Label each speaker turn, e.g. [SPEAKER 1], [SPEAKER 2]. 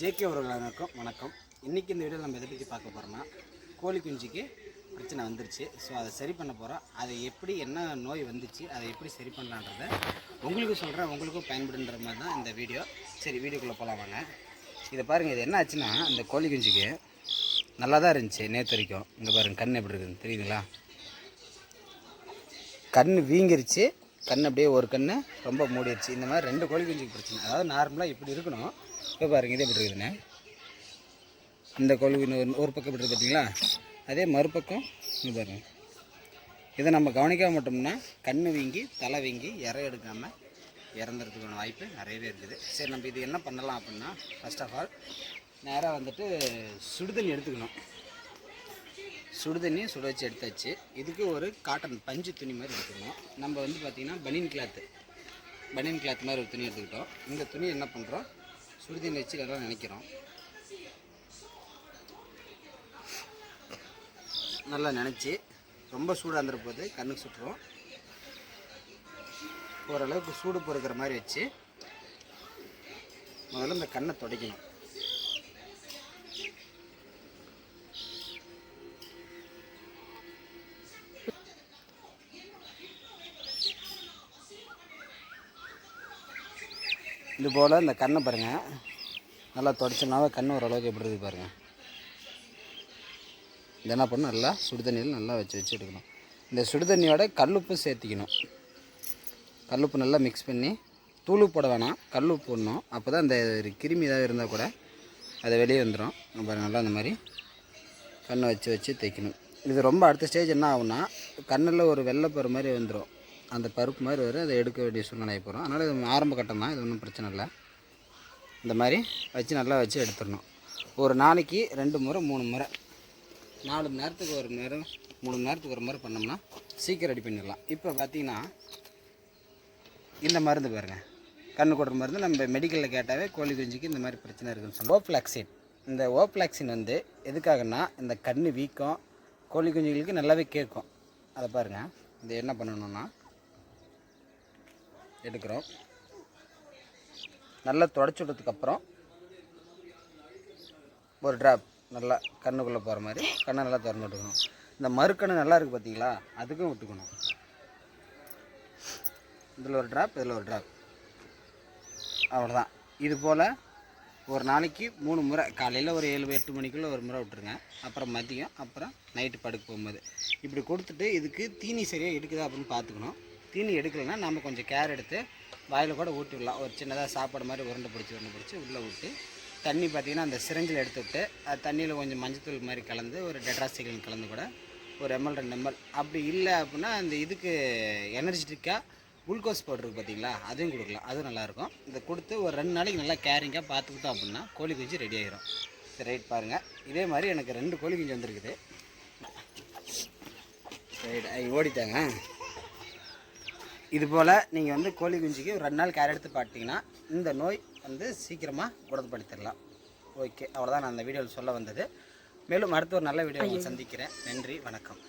[SPEAKER 1] JK அவர்களுக்கும் வணக்கம். இன்றைக்கி இந்த வீடியோ நம்ம எதை பற்றி பார்க்க போகிறோம்னா கோழி குஞ்சுக்கு பிரச்சனை வந்துருச்சு. ஸோ அதை சரி பண்ண போகிறோம் அதை எப்படி என்ன நோய் வந்துச்சு அதை எப்படி சரி பண்ணலான்றத உங்களுக்கு சொல்கிறேன் உங்களுக்கும் பயன்படுன்ற மாதிரி தான் இந்த வீடியோ. சரி வீடியோக்குள்ளே போகலாம் வாங்க. இதை பாருங்கள் இது என்ன ஆச்சுன்னா இந்த கோழி குஞ்சுக்கு நல்லா தான் இருந்துச்சு நேற்று வரைக்கும். இங்கே பாருங்கள் கண் எப்படி இருக்குதுன்னு தெரியுதுங்களா? கண் வீங்கிருச்சு. கண் அப்படியே ஒரு கண் ரொம்ப மூடிடுச்சு. இந்த மாதிரி ரெண்டு கோழி குஞ்சுக்கு பிரச்சனை. அதாவது நார்மலாக இப்படி இருக்கணும். இப்போ பாருங்கள் இதே இப்படி இருக்குதுண்ணே. இந்த கோழி ஒரு- ஒரு பக்கம் இப்படி இருக்கு பார்த்தீங்களா அதே மறுபக்கம் இது பாருங்க. இதை நம்ம கவனிக்காம மட்டும்னா கண் வீங்கி தலை வீங்கி இறை எடுக்காமல் இறந்துறதுக்கான வாய்ப்பு நிறையவே இருக்குது. சரி நம்ம இது என்ன பண்ணலாம் அப்படின்னா ஃபர்ஸ்ட் ஆஃப் ஆல் நேராக வந்துட்டு சுடுதண்ணி எடுத்துக்கணும். சுடுதண்ணி சுட வச்சு எடுத்தாச்சு. இதுக்கு ஒரு காட்டன் பஞ்சு துணி மாதிரி எடுத்துக்கணும் நம்ம வந்து பார்த்திங்கன்னா பனியன் கிளாத்து பனியன் கிளாத் மாதிரி ஒரு துணி எடுத்துக்கிட்டோம். இந்த துணி என்ன பண்ணுறோம் சுடு தண்ணி வச்சு நல்லா நினைக்கிறோம். நல்லா நினச்சி ரொம்ப சூடாக இருந்துற போது கண்ணுக்கு சுட்டுரும். ஓரளவுக்கு சூடு பொறுக்கிற மாதிரி வச்சு முதல்ல இந்த கண்ணை துடைக்கணும். இது போல் இந்த கண்ணை பாருங்கள் நல்லா தொடச்சோம்னாவே கண் ஓரளவுக்கு எப்படி இருக்குது பாருங்கள் இது என்ன பண்ணணும்? நல்லா சுடுதண்ணியில் நல்லா வச்சு வச்சு எடுக்கணும். இந்த சுடுதண்ணியோட கல்லுப்பு சேர்த்திக்கணும். கல்லுப்பு நல்லா மிக்ஸ் பண்ணி தூளு போட வேணாம். கல்லுப்பு போடணும் அப்போ தான் அந்த ஒரு கிருமி ஏதாவது இருந்தால் கூட அது வெளியே வந்துடும் நம்ம நல்லா அந்த மாதிரி கண்ணை வச்சு வச்சு தைக்கணும் இது ரொம்ப அடுத்த ஸ்டேஜ் என்ன ஆகுனா கண்ணில் ஒரு வெள்ளைப்பரு மாதிரி வந்துடும் அந்த பருப்பு மாதிரி வரும். அதை எடுக்க வேண்டிய சூழ்நிலை போகிறோம் அதனால் இது ஆரம்ப கட்டம் தான். இது ஒன்றும் பிரச்சனை இல்லை. இந்த மாதிரி வச்சு நல்லா வச்சு எடுத்துடணும். ஒரு நாளைக்கு ரெண்டு முறை மூணு முறை. நாலு மணி நேரத்துக்கு ஒரு நேரம் மூணு மணி நேரத்துக்கு ஒரு முறை பண்ணோம்னா சீக்கிரம் ரெடி பண்ணிடலாம். இப்போ பார்த்தீங்கன்னா இந்த மருந்து பாருங்கள் கண்ணு கொடுற மருந்து நம்ம மெடிக்கலில் கேட்டாவே கோழி குஞ்சுக்கு இந்த மாதிரி பிரச்சனை இருக்குன்னு சொல்லுவோம். ஓப்ளாக்சின் இந்த ஓப்ளாக்சின் வந்து எதுக்காகன்னா இந்த கண் வீக்கம் கோழி குஞ்சுகளுக்கு நல்லாவே கேட்கும். அதை பாருங்கள் இது என்ன பண்ணணும்னா எடுக்கிறோம். நல்லா தொடச்சி விட்டதுக்கப்புறம் ஒரு ட்ராப் நல்லா கண்ணுக்குள்ளே போகிற மாதிரி கண்ணை நல்லா திறந்து விட்டுக்கணும். இந்த மறுக்கண்ணு நல்லா இருக்குது பார்த்தீங்களா அதுக்கும் விட்டுக்கணும். இதில் ஒரு ட்ராப் இதில் ஒரு ட்ராப் அவ்வளோதான் இது போல் ஒரு நாளைக்கு மூணு முறை காலையில் ஒரு ஏழு எட்டு மணிக்குள்ளே ஒரு முறை விட்டுருங்க. அப்புறம் மதியம் அப்புறம் நைட்டு படுக்க போகும்போது. இப்படி கொடுத்துட்டு இதுக்கு தீனி சரியாக எடுக்குதா அப்படின்னு பார்த்துக்கணும். தீனி எடுக்கலைன்னா நம்ம கொஞ்சம் கேர் எடுத்து வாயில் கூட ஊட்டி விடலாம். ஒரு சின்னதாக சாப்பாடு மாதிரி உருண்டை பிடிச்சி உருண்டை பிடிச்சி உள்ளே ஊட்டி தண்ணி பார்த்திங்கன்னா அந்த சிரஞ்சில் எடுத்து விட்டு அது தண்ணியில் கொஞ்சம் மஞ்சத்தூள் மாதிரி கலந்து ஒரு டெட்ராசிகன் கலந்து கூட ஒரு எம்எல் ரெண்டு எம்எல் அப்படி இல்லை அப்படின்னா அந்த இதுக்கு எனர்ஜெட்டிக்காக குளுக்கோஸ் பவுடர் பார்த்தீங்களா அதையும் கொடுக்கலாம். அதுவும் நல்லாயிருக்கும் இதை கொடுத்து ஒரு ரெண்டு நாளைக்கு நல்லா கேரிங்காக பார்த்துக்கிட்டோம் அப்படின்னா கோழி குஞ்சு ரெடி ஆகிரும் சரி ரைட் பாருங்கள் இதே மாதிரி எனக்கு ரெண்டு கோழி குஞ்சு வந்திருக்குது. ரைட் ஓடிட்டாங்க. இது போல் நீங்கள் வந்து கோழி குஞ்சுக்கு ஒரு ரெண்டு நாள் கேர் எடுத்து பார்த்தீங்கன்னா இந்த நோய் வந்து சீக்கிரமாக குணப்படுத்திடலாம். ஓகே அவ்வளோதான் நான் அந்த வீடியோவில் சொல்ல வந்தது. மேலும் அடுத்த ஒரு நல்ல வீடியோ சந்திக்கிறேன். நன்றி வணக்கம்.